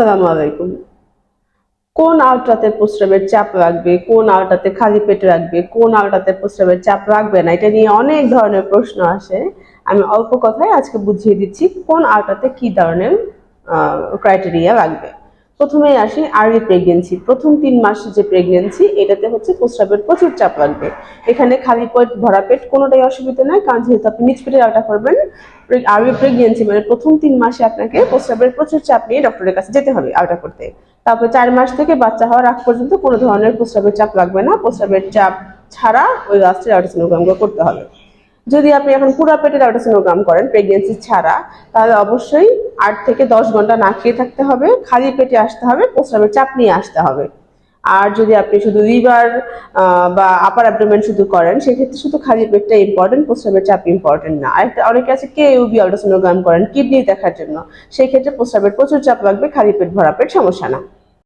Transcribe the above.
আসসালামু আলাইকুম। কোন আলটাতে প্রস্রাবের চাপ রাখবে, কোন আলটাতে খালি পেটে রাখবে, কোন আলটাতে প্রস্রাবের চাপ রাখবে না, এটা নিয়ে অনেক ধরনের প্রশ্ন আসে। আমি অল্প কথায় আজকে বুঝিয়ে দিচ্ছি কোন আলটাতে কি ধরনের ক্রাইটেরিয়া লাগবে প্রথমেই আসি আর্লি প্রেগনেন্সি প্রথম তিন মাস যে প্রেগনেন্সি এটাতে হচ্ছে প্রস্রাবের প্রচুর চাপ লাগবে। এখানে খালি পেট, ভরা পেট কোনোটাই অসুবিধা নাই, কারণ যেহেতু আপনি নিচ পেটে আলটা করবেন আর্লি প্রেগনেন্সি মানে প্রথম তিন মাসে আপনাকে প্রস্রাবের প্রচুর চাপ নিয়ে ডক্টরের কাছে যেতে হবে আলটা করতে। তারপরে চার মাস থেকে বাচ্চা হওয়ার আগ পর্যন্ত কোনো ধরনের প্রস্রাবের চাপ লাগবে না। প্রস্রাবের চাপ ছাড়া ওই গাছটির আল্ট্রাসোনোগ্রামগুলো করতে হবে। যদি আপনি এখন পুরো পেটের আল্ট্রাসোনোগ্রাম করেন প্রেগনেন্সি ছাড়া, তাহলে অবশ্যই আট থেকে দশ ঘণ্টা না খেয়ে থাকতে হবে, খালি পেটে আসতে হবে, প্রস্রাবের চাপ নিয়ে আসতে হবে। আর যদি আপনি শুধু লিভার বা আপার অ্যাবডোমেন শুধু করেন, সেক্ষেত্রে শুধু খালি পেটটা ইম্পর্টেন্ট প্রস্রাবের চাপ ইম্পর্টেন্ট না। আরেকটা অনেকে আছে কে ইউবি আল্ট্রাসোনোগ্রাম করেন কিডনি দেখার জন্য। সেই ক্ষেত্রে প্রস্রাবের প্রচুর চাপ লাগবে, খালি পেট ভরা পেট সমস্যা না।